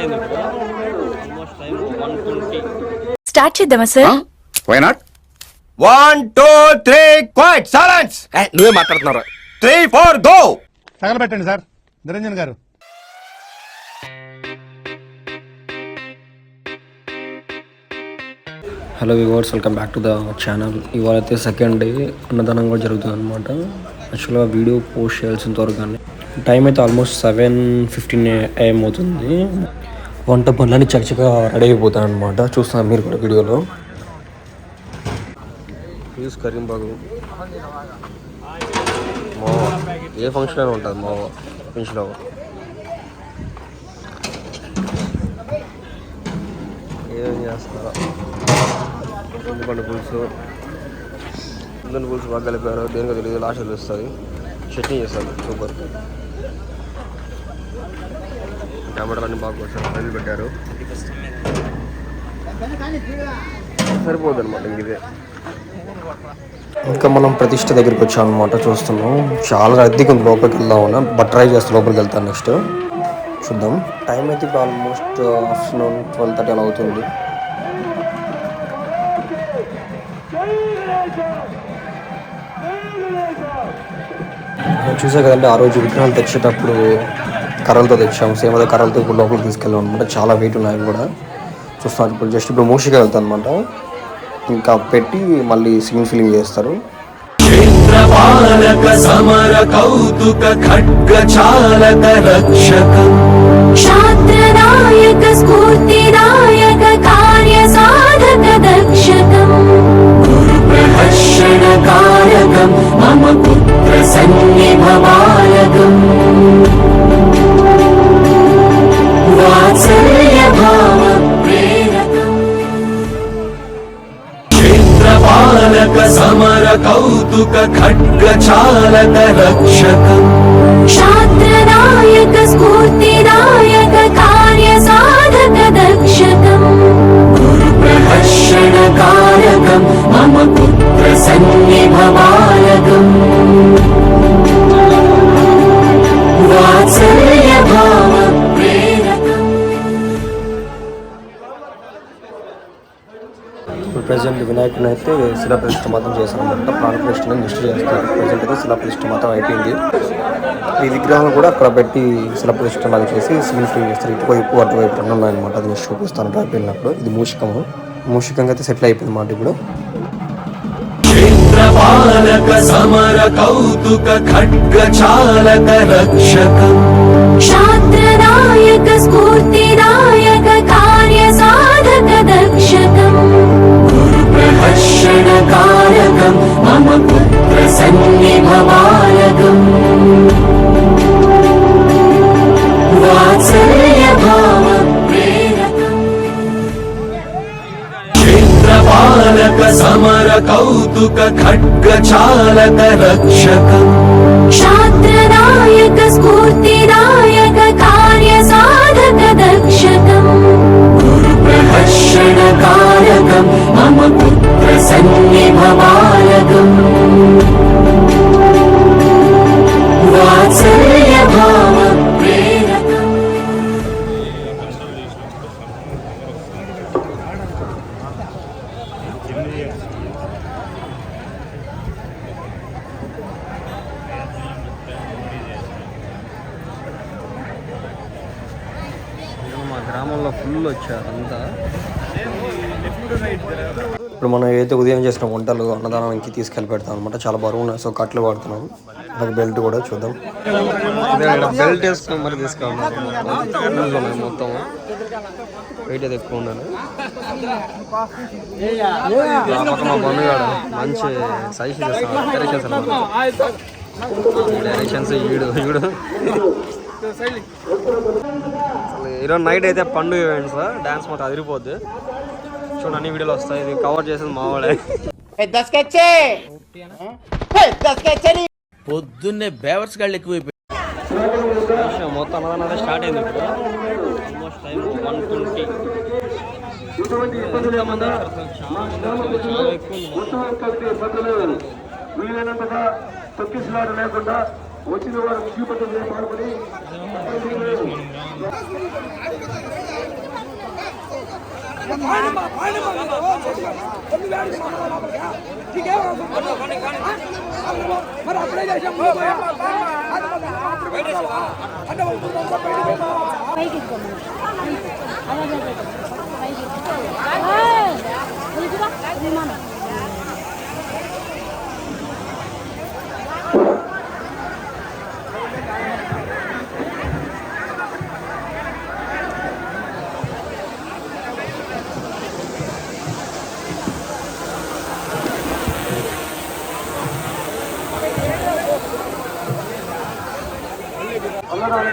Start అయింది ఇప్పుడు almost time one twenty start చేద్దామా sir why not one two three quiet silence నువ్వే మాట్లాడుతున్నావు three four go తగలబెట్టండి sir Niranjan garu. Hello viewers welcome back to the channel ఇవాళ అయితే second day అన్నదానం కూడా జరుగుతుంది అనమాట యాక్చువల్గా వీడియో పోస్ట్ చేయాల్సిన త్వరగా కానీ టైం అయితే ఆల్మోస్ట్ సెవెన్ ఫిఫ్టీన్ ఏఎం అవుతుంది. వంట పనులన్నీ చక్కగా రెడీ అయిపోతాను అనమాట చూస్తాను మీరు కూడా వీడియోలో. ప్లీజ్ కరీంబాగు మావా. ఏ ఫంక్షన్ అయినా ఉంటుంది మావా. ఫంక్షన్లో ఏం చేస్తారా ఎందుకంటే పులుసు. ఎందుకంటే పులుసు బాగా కలిపారు దేనికో తెలియదు లాస్ట్ తెలుస్తుంది. చట్నీ చేస్తారు సూపర్ టమాటాలు బాగా రైలు పెట్టారు. సరిపోదు అనమాట ఇదే. ఇంకా మనం ప్రతిష్ట దగ్గరికి వచ్చాం అనమాట చూస్తున్నాం. చాలా రద్దీగా ఉంది లోపలికి వెళ్దాం ఉన్నా బట్ ట్రై చేస్తాను లోపలికి వెళ్తాను నెక్స్ట్ చూద్దాం. టైం అయితే ఇప్పుడు ఆల్మోస్ట్ ఆఫ్టర్నూన్ ట్వెల్వ్ థర్టీ అలా అవుతుంది. చూసా కదండి ఆ రోజు విగ్రహాలు తెచ్చేటప్పుడు కర్రలతో తెచ్చాము. సేమ్ అదే కర్రలతో ఇప్పుడు లోపలికి తీసుకెళ్ళాం అనమాట చాలా వెయిట్ ఉన్నాయి కూడా. చూస్తాను ఇప్పుడు జస్ట్ ఇప్పుడు మూషిగా వెళ్తాను అనమాట ఇంకా పెట్టి మళ్ళీ సీన్ ఫిలింగ్ చేస్తారు. క్షేత్రపాలక సమర కౌతుక ఖడ్గ చాలక రక్షకం. క్షాత్రనాయక స్ఫూర్తిదాయక కార్య సాధక దక్షకం. గురు ప్రహర్షణ కారకం మమ పుత్ర కౌతుక వినాయకుని అయితే శిలాప్రతిష్ఠ మాత్రం చేశారు. అనమాట ప్రాణప్రతిష్ఠని నిష్ఠ చేస్తారు. ప్రజెంట్ అయితే శిలాప్రతిష్ఠ మాత్రం అయిపోయింది. ఈ విగ్రహాలు కూడా అక్కడ పెట్టి శిలాప్రతిష్ఠ లాగా చేసి సివిల్ ఫ్రీ చేస్తారు. ఇటువైపు అటువైపు రెండు ఉన్నాయన్నమాట. అది నేను చూపిస్తాను అయిపోయినప్పుడు ఇది మూషికము. మూషికంగా అయితే సెటిల్ అయిపోయింది అన్నమాట ఇప్పుడు. క్షేత్రపాలక సమర కౌతుక ఖడ్గ చాలక రక్షకం సమర కౌతుక ఖడ్గ చాలక రక్షకం. క్షాత్రనాయక స్ఫూర్తిదాయక కార్య సాధక దక్షకం. గురు ప్రహర్షణ కారకం మమ పుత్ర సన్నిభమాలకం వాత్సల్య ఇప్పుడు మనం ఏదైతే ఉదయం చేసిన వంటలు అన్నదానానికి తీసుకెళ్ళి పెడతాం అనమాట చాలా బరువు ఉన్నాయి. సో కట్లు వాడుతున్నాం. నాకు బెల్ట్ కూడా చూద్దాం. బెల్ట్ వేసుకుని మరి తీసుకోవాలి మొత్తం వెయిట్ అయితే ఎక్కువ ఉండాలి. మంచి సజెషన్ చేస్తాను డైరెక్షన్స్ డైరెక్షన్స్ ఈడు ఈడు. అసలు ఈరోజు నైట్ అయితే పండుగ ఈవెంట్స్. డాన్స్ మొత్తం అదిరిపోద్ది. చూడండి అన్ని వీడియోలు వస్తాయి. ఇది కవర్ చేసేది మావాడే పొద్దున్నే బేవర్స్ గాళ్ళు ఎక్కువైపోయి మొత్తం అన్నదానం స్టార్ట్ అయింది ఇప్పుడు. ఆల్మోస్ట్ టైం వన్ ట్వంటీ ఎంతమంది వచ్చారు అసలు? చాలా చాలా ఎక్కువ ఉంది మొత్తం. వీలైనంతగా తొక్కిసలాట లేకుండా వచ్చిన వారు ముగ్గుపట్టలు పాల్గొని అన్నదాన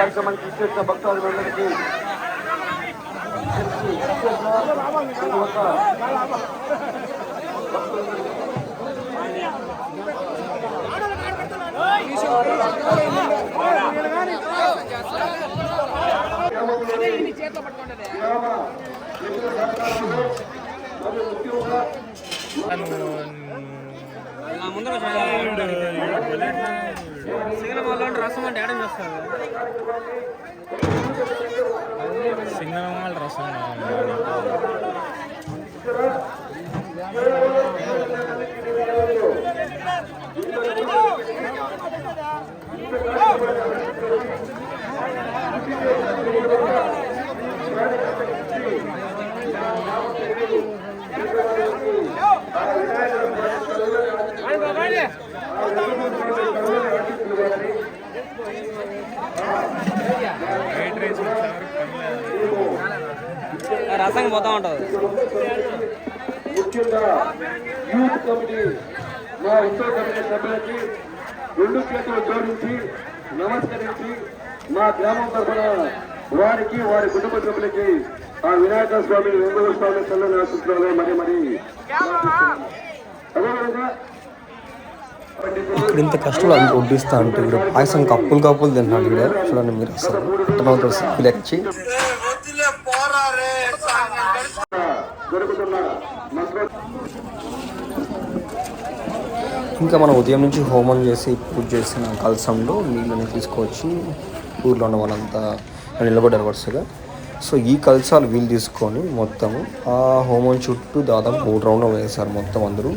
కార్యక్రమానికి ఇచ్చేసిన భక్తాదులందరికీ రసం అంటే ఏడం చేస్తారు. రసం పోతా ఉంటుంది. ముఖ్యంగా యూత్ కమిటీ మా ఉత్తర కమిటీ సభ్యులకి రెండు చేతులు జోడించి నమస్కరించి మా గ్రామం తరఫున వారికి వారి కుటుంబ సభ్యులకి ఆ వినాయక స్వామి వెంకటేశ్వర స్వామి చల్లని ఆశిస్తున్నాను మరి మరి. అదేవిధంగా ఇక్కడ ఇంత కష్టంలో అంత వడ్డిస్తా అంటే వీడు పాయసం కప్పులు కప్పులు తిన్నాడు వీడు చూడండి మీరు అసలు అర్థమవుతుంది లెక్చి జరుగుతున్న ఇంకా మనం ఉదయం నుంచి హోమం చేసి పూజ చేసిన కలసంలో నీళ్ళని తీసుకొచ్చి ఊర్లో ఉన్న వాళ్ళంతా నిలబడ్డారు వరుసగా. సో ఈ కలసాలు వీళ్ళు తీసుకొని మొత్తం ఆ హోమం చుట్టూ దాదాపు మూడు రౌండ్లు వేశారు మొత్తం అందరూ.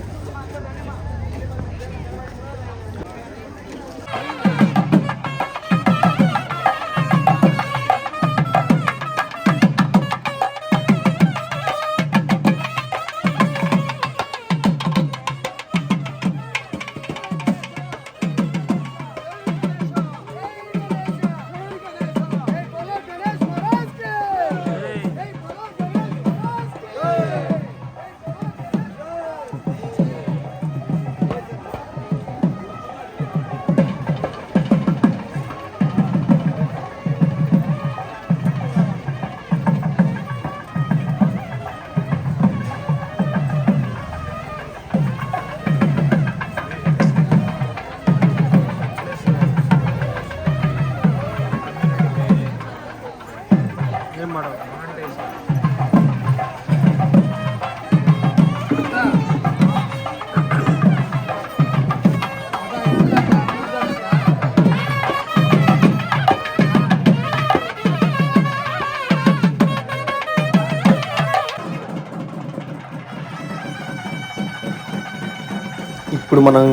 ఇప్పుడు మనం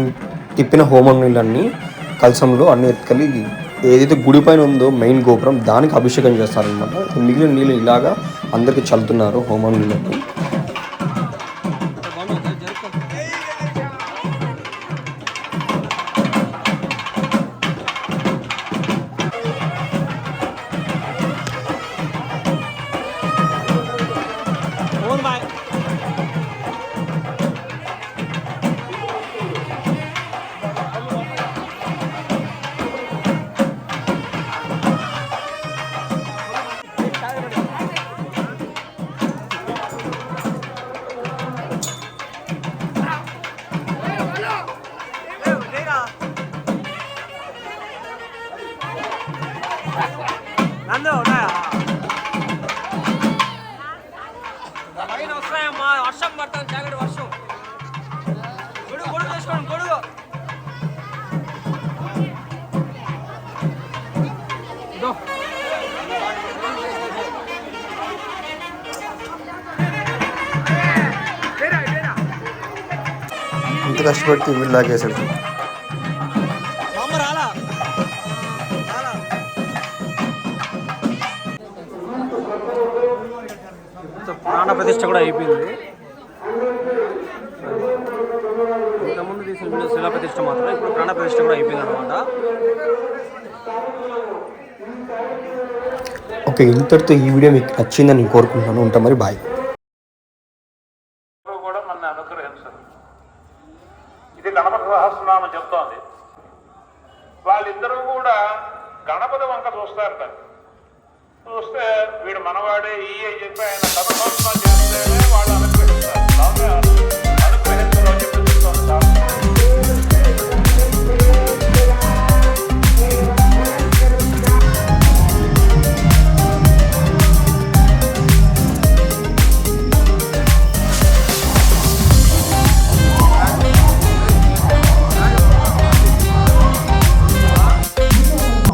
తిప్పిన హోమం నీళ్ళన్నీ కలసంలో అన్ని ఎత్తుకెళ్ళి ఏదైతే గుడి పైన ఉందో మెయిన్ గోపురం దానికి అభిషేకం చేస్తారనమాట మిగిలిన నీళ్ళు ఇలాగా అందరికి చల్లుతున్నారు హోమం నీళ్ళని పట్టాలి జాగ్రత్త వర్షం. గొడుగు గొడుగు తీసుకోండి గొడుగు. కష్టపడితే వీళ్ళు ప్రాణ ప్రతిష్ట కూడా అయిపోయింది. ఇంతకుముందు తీసిన వీడియో శిలా ప్రతిష్ట మాత్రం ఇప్పుడు ప్రాణ ప్రతిష్ట కూడా అయిపోయింది అనమాట ఓకే ఇంతటితో ఈ వీడియో మీకు నచ్చిందని నేను కోరుకుంటున్నాను. ఉంటా మరి బాయ్. కూడా మన అనుగ్రహించరు. ఇది గణపతి సహస్రనామం చెప్తోంది. వాళ్ళిద్దరూ కూడా గణపతి వంక చూస్తారట చూస్తే వీడు మనవాడే ఈ అని చెప్పి ఆయన కథలో